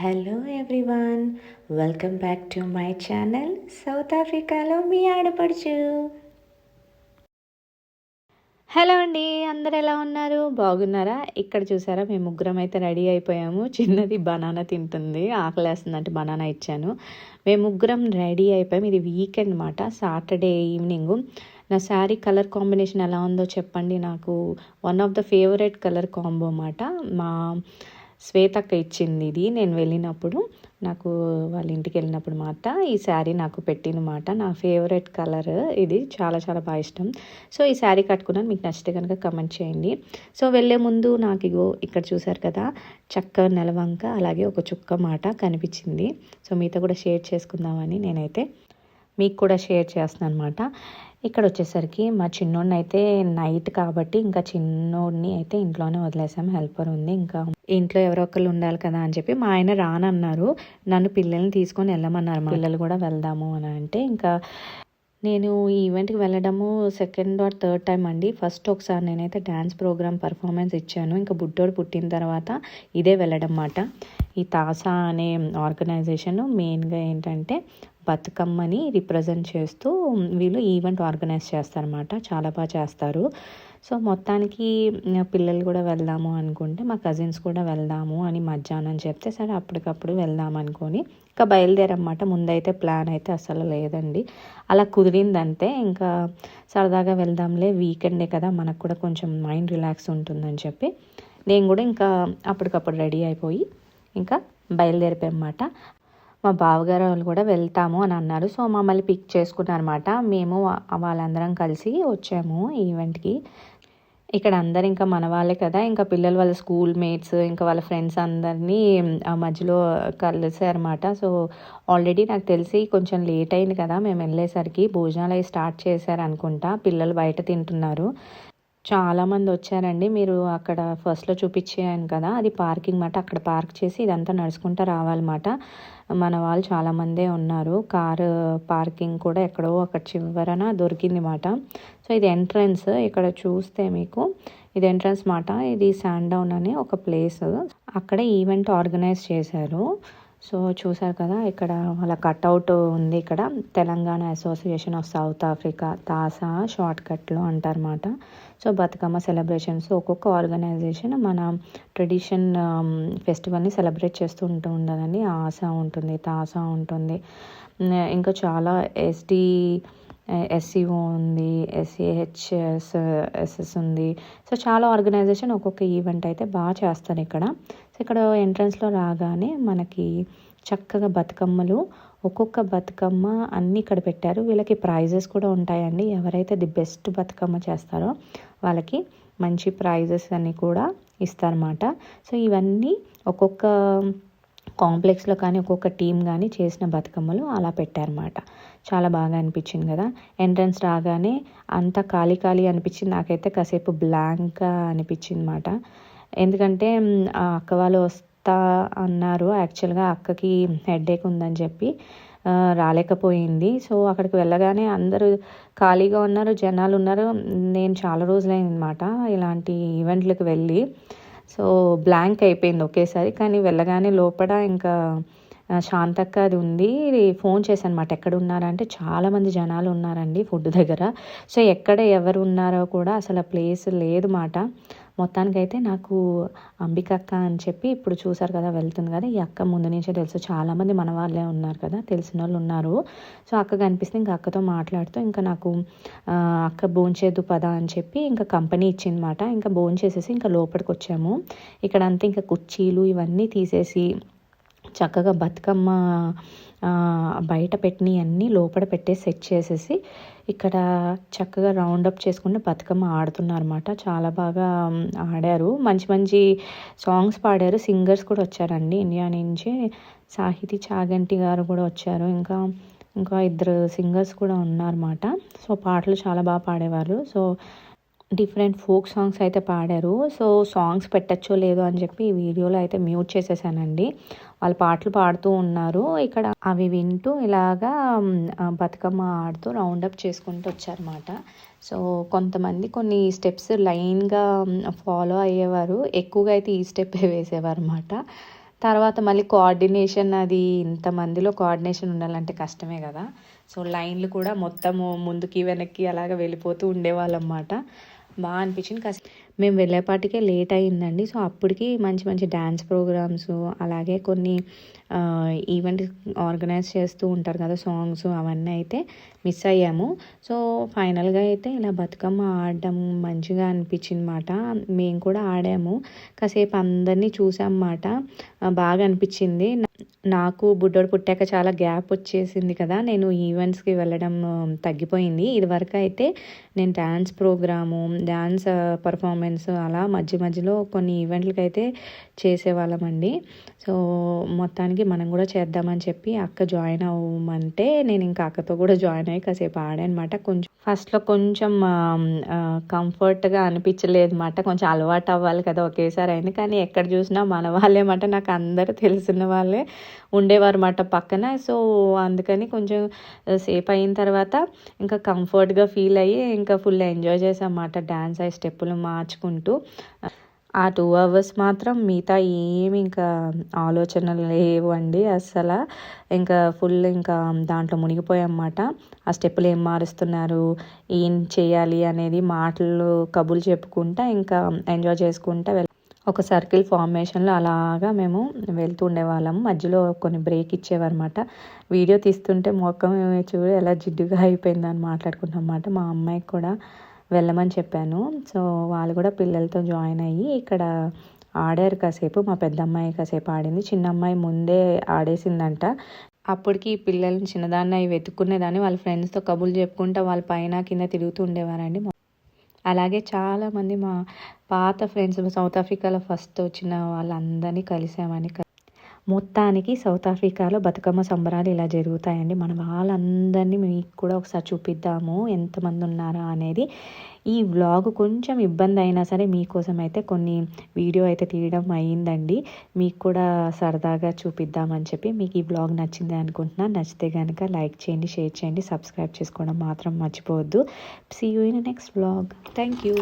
Hello everyone welcome back to my channel South ఆఫ్రికాలో మీ ఆడపడుచు. హలో అండి అందరు ఎలా ఉన్నారు? బాగున్నారా? ఇక్కడ చూసారా మేము ముగ్గురం అయితే రెడీ అయిపోయాము. చిన్నది బనానా తింటుంది ఆకలేస్తుందంటే బనానా ఇచ్చాను. మేము ముగ్గురం రెడీ అయిపోయాం ఇది వీకెండ్ అనమాట సాటర్డే ఈవినింగ్. నా శారీ కలర్ కాంబినేషన్ ఎలా ఉందో చెప్పండి. నాకు one of the favourite colour combo అన్నమాట. మా శ్వేతక్క ఇచ్చింది ఇది నేను వెళ్ళినప్పుడు నాకు వాళ్ళ ఇంటికి వెళ్ళినప్పుడు మాట ఈ శారీ నాకు పెట్టిన మాట నా ఫేవరెట్ కలర్ ఇది చాలా చాలా బాగా ఇష్టం. సో ఈ శారీ కట్టుకున్నాను. మీకు నచ్చితే కనుక కమెంట్ చేయండి. సో వెళ్ళే ముందు నాకు ఇగో ఇక్కడ చూసారు కదా చక్క నెలవంక అలాగే ఒక చుక్క మాట కనిపించింది. సో మీతో కూడా షేర్ చేసుకుందామని నేనైతే మీకు కూడా షేర్ చేస్తున్నాను అనమాట ఇక్కడ వచ్చేసరికి మా చిన్నోడిని అయితే నైట్ కాబట్టి ఇంకా చిన్నోడిని అయితే ఇంట్లోనే వదిలేసాం. హెల్పర్ ఉంది. ఇంకా ఇంట్లో ఎవరో ఒకళ్ళు ఉండాలి కదా అని చెప్పి మా ఆయన రానన్నారు. నన్ను పిల్లల్ని తీసుకొని వెళ్ళమన్నారు. పిల్లలు కూడా వెళ్దాము అని అంటే ఇంకా నేను ఈ ఈవెంట్కి వెళ్ళడము సెకండ్ ఆర్ థర్డ్ టైం అండి. ఫస్ట్ ఒకసారి నేనైతే డ్యాన్స్ ప్రోగ్రామ్ పర్ఫార్మెన్స్ ఇచ్చాను. ఇంకా బుడ్డోడు పుట్టిన తర్వాత ఇదే వెళ్ళడం మాట ఈ తాసా అనే ఆర్గనైజేషన్ మెయిన్గా ఏంటంటే బతుకమ్మని రిప్రజెంట్ చేస్తూ వీళ్ళు ఈవెంట్ ఆర్గనైజ్ చేస్తారనమాట చాలా బాగా చేస్తారు. సో మొత్తానికి పిల్లలు కూడా వెళ్దాము అనుకుంటే మా కజిన్స్ కూడా వెళ్దాము అని మధ్యాహ్నం చెప్తే సరే అప్పటికప్పుడు వెళ్దాం అనుకొని ఇంకా బయలుదేరన్నమాట. ముందైతే ప్లాన్ అయితే అసలు లేదండి. అలా కుదిరిందంతే. ఇంకా సరదాగా వెళ్దాంలే వీకెండే కదా మనకు కూడా కొంచెం మైండ్ రిలాక్స్ ఉంటుందని చెప్పి నేను కూడా ఇంకా అప్పటికప్పుడు రెడీ అయిపోయి ఇంకా బయలుదేరిపోయామాట మా బావగారు వాళ్ళు కూడా వెళ్తాము అని అన్నారు. సో మమ్మల్ని పిక్ చేసుకున్నారన్నమాట. మేము వాళ్ళందరం కలిసి వచ్చాము ఈవెంట్కి. ఇక్కడ అందరు ఇంకా మన వాళ్ళే కదా. ఇంకా పిల్లలు వాళ్ళ స్కూల్ మేట్స్ ఇంకా వాళ్ళ ఫ్రెండ్స్ అందరినీ ఆ మధ్యలో కలిసారన్నమాట. సో ఆల్రెడీ నాకు తెలిసి కొంచెం లేట్ అయింది కదా. మేము వెళ్ళేసరికి భోజనాలు అవి స్టార్ట్ చేశారు అనుకుంటా పిల్లలు బయట తింటున్నారు. చాలామంది వచ్చారండి. మీరు అక్కడ ఫస్ట్లో చూపించాను కదా. అది పార్కింగ్ మాట. అక్కడ పార్క్ చేసి ఇదంతా నడుచుకుంటూ రావాలన్నమాట. మన వాళ్ళు చాలామందే ఉన్నారు. కారు పార్కింగ్ కూడా ఎక్కడో అక్కడ చివరన దొరికింది మాట. సో ఇది ఎంట్రన్స్ ఇక్కడ చూస్తే మీకు ఇది ఎంట్రన్స్ మాట. ఇది శాండౌన్ అనే ఒక ప్లేస్ అక్కడ ఈవెంట్ ఆర్గనైజ్ చేశారు. సో చూసారు కదా ఇక్కడ వాళ్ళ కట్అవుట్ ఉంది ఇక్కడ. Telangana association of South Africa TASA short కట్లో అంటారన్నమాట. సో బతుకమ్మ సెలబ్రేషన్స్ ఒక్కొక్క ఆర్గనైజేషన్ మన ట్రెడిషన్ ఫెస్టివల్ని సెలబ్రేట్ చేస్తూ ఉంటూ ఉండాలని ఆశ ఉంటుంది తాసా ఉంటుంది. ఇంకా చాలా ఎస్టీ ఎస్సీఓ ఉంది ఎస్సీహెచ్ఎస్ ఎస్ఎస్ ఉంది. సో చాలా ఆర్గనైజేషన్ ఒక్కొక్క ఈవెంట్ అయితే బాగా చేస్తారు ఇక్కడ. సో ఇక్కడ ఎంట్రన్స్లో రాగానే మనకి చక్కగా బతుకమ్మలు ఒక్కొక్క బతుకమ్మ అన్నీ ఇక్కడ పెట్టారు. వీళ్ళకి ప్రైజెస్ కూడా ఉంటాయండి. ఎవరైతే ది బెస్ట్ బతుకమ్మ చేస్తారో వాళ్ళకి మంచి ప్రైజెస్ అన్నీ కూడా ఇస్తారన్నమాట. సో ఇవన్నీ ఒక్కొక్క కాంప్లెక్స్లో కానీ ఒక్కొక్క టీం కానీ చేసిన బతుకమ్మలు అలా పెట్టారన్నమాట. చాలా బాగా అనిపించింది కదా. ఎంట్రన్స్ రాగానే అంత ఖాళీ ఖాళీ అనిపించింది. నాకైతే కాసేపు బ్లాంక్గా అనిపించింది అనమాట ఎందుకంటే ఆ అక్క వాళ్ళు వస్తా అన్నారు. యాక్చువల్గా అక్కకి హెడేక్ ఉందని చెప్పి రాలేకపోయింది. సో అక్కడికి వెళ్ళగానే అందరూ ఖాళీగా ఉన్నారు జనాలు ఉన్నారు నేను చాలా రోజులైంది అనమాట ఇలాంటి ఈవెంట్లకు వెళ్ళి. సో బ్లాంక్ అయిపోయింది ఒకేసారి కానీ వెళ్ళగానే లోపల ఇంకా శాంతక్క అది ఉంది. ఫోన్ చేశాను మాట ఎక్కడ ఉన్నారంటే చాలామంది జనాలు ఉన్నారండి ఫుడ్ దగ్గర. సో ఎక్కడ ఎవరు ఉన్నారో కూడా అసలు ఆ ప్లేస్ లేదు మాట. మొత్తానికైతే నాకు అంబిక అక్క అని చెప్పి ఇప్పుడు చూసారు కదా వెళ్తుంది కదా. ఈ అక్క ముందు నుంచే తెలుసు. చాలామంది మన వాళ్ళే ఉన్నారు కదా తెలిసిన వాళ్ళు ఉన్నారు. సో అక్క కనిపిస్తే ఇంకా అక్కతో మాట్లాడుతూ ఇంకా నాకు అక్క భోంచేదు పద అని చెప్పి ఇంకా కంపెనీ ఇచ్చిందన్నమాట. ఇంకా భోంచేసేసి ఇంకా లోపలికి వచ్చాము ఇక్కడ అంతా ఇంకా కుర్చీలు ఇవన్నీ తీసేసి చక్కగా బతుకమ్మ బయట పెట్టినవి అన్నీ లోపల పెట్టేసి సెట్ చేసేసి ఇక్కడ చక్కగా రౌండప్ చేసుకుంటే బతుకమ్మ ఆడుతున్నారన్నమాట. చాలా బాగా ఆడారు. మంచి మంచి సాంగ్స్ పాడారు. సింగర్స్ కూడా వచ్చారండి. ఇండియా నుంచి సాహితీ చాగంటి గారు కూడా వచ్చారు. ఇంకా ఇంకా ఇద్దరు సింగర్స్ కూడా ఉన్నారన్నమాట. సో పాటలు చాలా బాగా పాడేవారు సో డిఫరెంట్ ఫోక్ సాంగ్స్ అయితే పాడారు. సో సాంగ్స్ పెట్టచ్చో లేదో అని చెప్పి ఈ వీడియోలో అయితే మ్యూట్ చేసేసానండి. వాళ్ళు పాటలు పాడుతూ ఉన్నారు. ఇక్కడ అవి వింటూ ఇలాగా బతుకమ్మ ఆడుతూ రౌండప్ చేసుకుంటూ వచ్చారన్నమాట. సో కొంతమంది కొన్ని స్టెప్స్ లైన్గా ఫాలో అయ్యేవారు. ఎక్కువగా అయితే ఈ స్టెప్ వేసేవారు అనమాట తర్వాత మళ్ళీ కోఆర్డినేషన్ అది ఇంతమందిలో కోఆర్డినేషన్ ఉండాలంటే కష్టమే కదా. సో లైన్లు కూడా మొత్తము ముందుకి వెనక్కి అలాగ వెళ్ళిపోతూ ఉండేవాళ్ళు అన్నమాట బాగా అనిపించింది కాస్త మేము వెళ్ళేపాటికే లేట్ అయిందండి సో అప్పటికి మంచి మంచి డ్యాన్స్ ప్రోగ్రామ్స్ అలాగే కొన్ని ఈవెంట్ ఆర్గనైజ్ చేస్తూ ఉంటారు కదా సాంగ్స్ అవన్నీ అయితే మిస్ అయ్యాము. సో ఫైనల్గా అయితే ఇలా బతుకమ్మ ఆడడం మంచిగా అనిపించింది మాట మేము కూడా ఆడాము. కాసేపు అందరినీ చూసామన్నమాట. బాగా అనిపించింది. నాకు బుడ్డోడు పుట్టాక చాలా గ్యాప్ వచ్చేసింది కదా నేను ఈవెంట్స్కి వెళ్ళడం తగ్గిపోయింది. ఇదివరకు అయితే నేను డ్యాన్స్ ప్రోగ్రాము డ్యాన్స్ పర్ఫార్మెన్స్ అలా మధ్య మధ్యలో కొన్ని ఈవెంట్లకి అయితే చేసేవాళ్ళమండి. సో మొత్తానికి మనం కూడా చేద్దామని చెప్పి అక్క జాయిన్ అవ్వమంటే నేను ఇంకా అక్కతో కూడా జాయిన్ అయ్యి కాసేపు ఆడానమాట. కొంచెం ఫస్ట్లో కొంచెం కంఫర్ట్గా అనిపించలేదు అనమాట కొంచెం అలవాటు అవ్వాలి కదా ఒకేసారి అయింది కానీ ఎక్కడ చూసినా మన వాళ్ళేమాట నాకు అందరూ తెలిసిన వాళ్ళే. ఉండేవారన్నమాట పక్కన. సో అందుకని కొంచెం సేపు అయిన తర్వాత ఇంకా కంఫర్ట్గా ఫీల్ అయ్యి ఇంకా ఫుల్ ఎంజాయ్ చేసామన్నమాట డ్యాన్స్ అయ్యి స్టెప్పులు మార్చుకుంటూ. ఆ టూ అవర్స్ మాత్రం మిగతా ఏమి ఇంకా ఆలోచనలు లేవండి అస్సలు. ఇంకా ఫుల్ ఇంకా దాంట్లో మునిగిపోయామన్నమాట ఆ స్టెప్పులు ఏం మారుస్తున్నారు? ఏం చేయాలి అనేది మాటలు కబుర్లు చెప్పుకుంటా ఇంకా ఎంజాయ్ చేసుకుంటా ఒక సర్కిల్ ఫార్మేషన్లో అలాగా మేము వెళ్తూ ఉండేవాళ్ళము మధ్యలో కొన్ని బ్రేక్ ఇచ్చేవన్నమాట. వీడియో తీస్తుంటే మొక్కం చూడు ఎలా జిడ్డుగా అయిపోయిందని మాట్లాడుకున్నాం అన్నమాట. మా అమ్మాయికి కూడా వెళ్ళమని చెప్పాను. సో వాళ్ళు కూడా పిల్లలతో జాయిన్ అయ్యి ఇక్కడ ఆడారు కాసేపు. మా పెద్ద అమ్మాయి కాసేపు ఆడింది. చిన్న అమ్మాయి ముందే ఆడేసిందంట. అప్పటికి పిల్లల్ని చిన్నదాన్ని అవి వెతుక్కునేదాన్ని. వాళ్ళ ఫ్రెండ్స్తో కబుర్లు చెప్పుకుంటా వాళ్ళ పైన కింద తిరుగుతూ ఉండేవారండి. అలాగే చాలామంది మా పాత ఫ్రెండ్స్ సౌత్ ఆఫ్రికాలో ఫస్ట్ వచ్చిన వాళ్ళందరినీ కలిసామని మొత్తానికి సౌత్ ఆఫ్రికాలో బతుకమ్మ సంబరాలు ఇలా జరుగుతాయండి. మన వాళ్ళందరినీ మీకు కూడా ఒకసారి చూపిద్దాము ఎంతమంది ఉన్నారా అనేది. ఈ వ్లాగ్ కొంచెం ఇబ్బంది అయినా సరే మీకోసం అయితే కొన్ని వీడియో అయితే తీయడం అయ్యిందండి మీకు కూడా సరదాగా చూపిద్దామని చెప్పి మీకు ఈ వ్లాగ్ నచ్చింది అనుకుంటున్నాను నచ్చితే కనుక లైక్ చేయండి షేర్ చేయండి సబ్స్క్రైబ్ చేసుకోవడం మాత్రం మర్చిపోవద్దు. See you in next vlog thank you